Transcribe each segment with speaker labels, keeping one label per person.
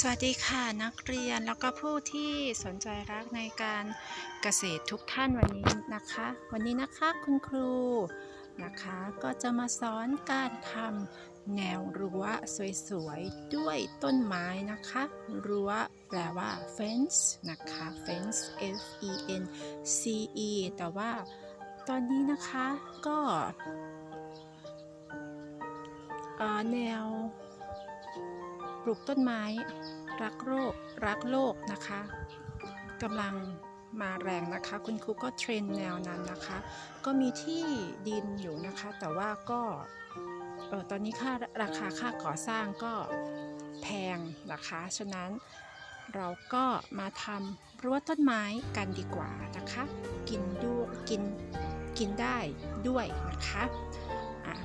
Speaker 1: สวัสดีค่ะนักเรียนแล้วก็ผู้ที่สนใจรักในการเกษตรทุกท่านวันนี้นะคะ วันนี้นะคะคุณครูนะคะก็จะมาสอนการทำแนวรั้วสวยๆ ด้วยต้นไม้นะคะรั้วแปลว่า fence นะคะ fence f e n c e แต่ว่าตอนนี้นะคะก็แนว ปลูกต้นไม้ รักโลกรักโลกนะคะกำลังมาแรงนะคะ คุณครูก็เทรนแนวนั้นนะคะ ก็มีที่ดินอยู่นะคะ แต่ว่าก็เออตอนนี้ค่าราคาค่าก่อสร้างก็แพงนะคะ ฉะนั้นเราก็มาทำรั้วต้นไม้กันดีกว่านะคะ กินด้วยกินกินได้ด้วยนะคะ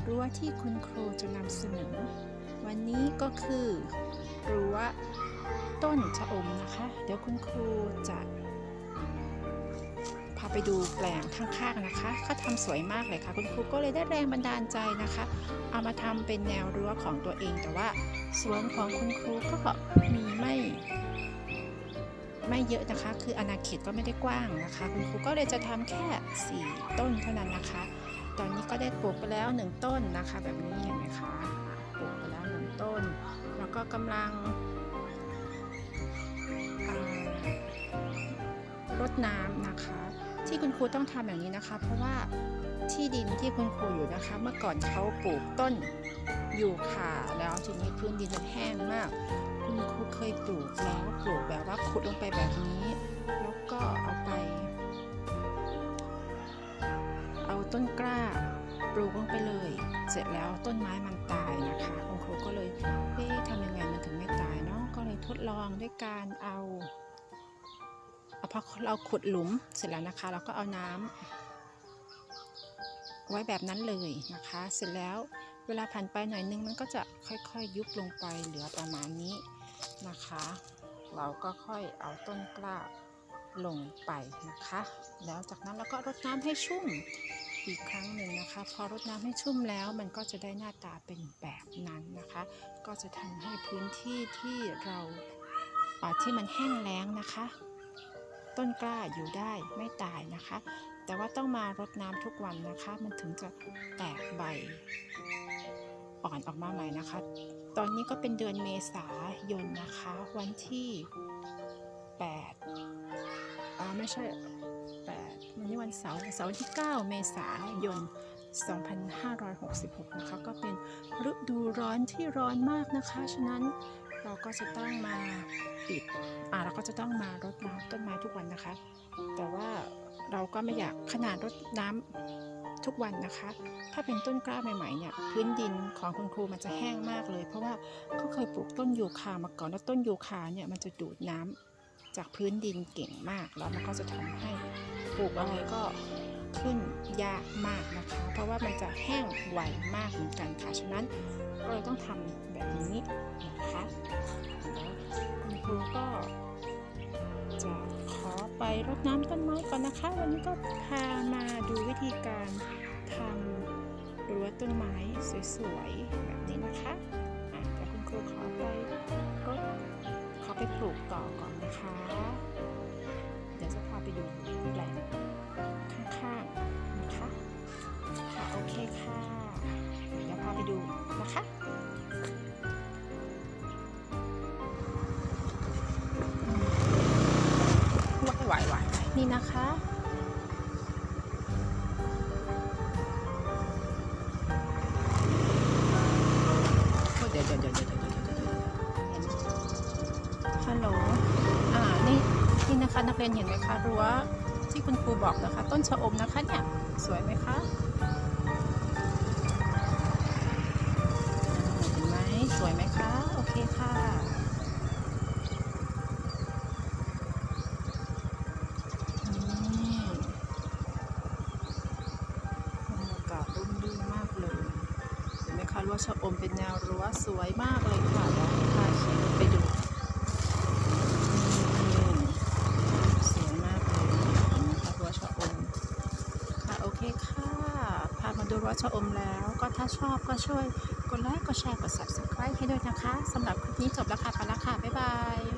Speaker 1: รั้วที่คุณครูจะนำเสนอ วันนี้ก็คือรั้วต้นชะอมนะคะ เดี๋ยวคุณครูจะพาไปดูแปลงข้างๆนะคะเขาทำสวยมากเลยค่ะ คุณครูก็เลยได้แรงบันดาลใจนะคะ เอามาทำเป็นแนวรั้วของตัวเอง แต่ว่าสวนของคุณครูก็มีไม่ไม่เยอะนะคะ คืออาณาเขตก็ไม่ได้กว้างนะคะ คุณครูก็เลยจะทำแค่ 4 ต้นเท่านั้นนะคะ ตอนนี้ก็ได้ปลูกไปแล้วหนึ่งต้นนะคะ แบบนี้เห็นไหมคะ ปลูกไปแล้วหนึ่งต้น แล้วก็กำลังรดน้ำนะคะ ที่คุณครูต้องทำอย่างนี้นะคะ เพราะว่าที่ดินที่คุณครูอยู่นะคะ เมื่อก่อนเขาปลูกต้นอยู่คาแล้วทีนี้พื้นดินมันแห้งมาก คุณครูเคยปลูกแล้วปลูกแบบว่าขุดลงไปแบบนี้ แล้วก็เอาไป เอาต้นกล้า ปลูกลงไปเลย เสร็จแล้วต้นไม้มันตายนะคะคุณครูก็เลยเอ๊ะทำยังไงมันถึงไม่ตายเนาะก็เลยทดลองด้วยการเอาเอาพอเราขุดหลุมเสร็จแล้วนะคะ เราก็เอาน้ำไว้แบบนั้นเลยนะคะ เสร็จแล้วเวลาผ่านไปหน่อยนึงมันก็จะค่อยๆยุบลงไปเหลือประมาณนี้นะคะ เราก็ค่อยเอาต้นกล้าลงไปนะคะ แล้วจากนั้นเราก็รดน้ำให้ชุ่ม อีกครั้งหนึ่งนะคะ พอรดน้ำให้ชุ่มแล้วมันก็จะได้หน้าตาเป็นแบบนั้นนะคะ ก็จะทำให้พื้นที่ที่เราอ่อที่มันแห้งแล้งนะคะ ต้นกล้าอยู่ได้ไม่ตายนะคะ แต่ว่าต้องมารดน้ำทุกวันนะคะ มันถึงจะแตกใบอ่อนออกมาใหม่นะคะ ตอนนี้ก็เป็นเดือนเมษายนนะคะ วันที่ 8 อ่าไม่ใช่ 8 วันนี้วันเสาร์เสาร์ที่ 9 เมษายน 2566 นะคะ ก็เป็นฤดูร้อนที่ร้อนมากนะคะ ฉะนั้นเราก็จะต้องมาปิดอ่าเราก็จะต้องมารดน้ำต้นไม้ทุกวันนะคะ แต่ว่าเราก็ไม่อยากขนาดรดน้ำทุกวันนะคะ ถ้าเป็นต้นกล้าใหม่ๆเนี่ยพื้นดินของคุณครูมันจะแห้งมากเลย เพราะว่าเขาเคยปลูกต้นยูคามาก่อนแล้วต้นยูคาเนี่ยมันจะดูดน้ำ จากพื้นดินเก่งมากแล้วมันก็จะทำให้ปลูกอะไรก็ขึ้นยากมากนะคะ เพราะว่ามันจะแห้งไวมากเหมือนกันค่ะ ฉะนั้นก็เลยต้องทำแบบนี้นะคะคุณครูก็จะขอไปรดน้ำต้นไม้ก่อนนะคะ วันนี้ก็พามาดูวิธีการทำรั้วต้นไม้สวยๆ แบบนี้นะคะอะเดี๋ยวคุณครูขอไปรด เดี๋ยวจะพาไปดูแปลงข้างๆนะคะค่ะโอเคค่ะ เดี๋ยวพาไปดูนะคะไหวไหวไหวนี่นะคะ คะนักเรียนเห็นไหมคะรั้วที่คุณครูบอกนะคะ ต้นชะอมนะคะเนี่ยสวยไหมคะเห็นไหมสวยไหมคะโอเคค่ะนี่บรรยากาศร่มรื่นมากเลยเห็นไหมคะรั้วชะอมเป็นแนวรั้วสวยมากเลยค่ะเดี๋ยวพาขี่ไปดู ดูรถชมแล้ว ก็ถ้าชอบก็ช่วยกดไลค์กดแชร์กด subscribe ให้ด้วยนะคะสำหรับคลิปนี้จบแล้วค่ะไปแล้วค่ะ บ๊ายบาย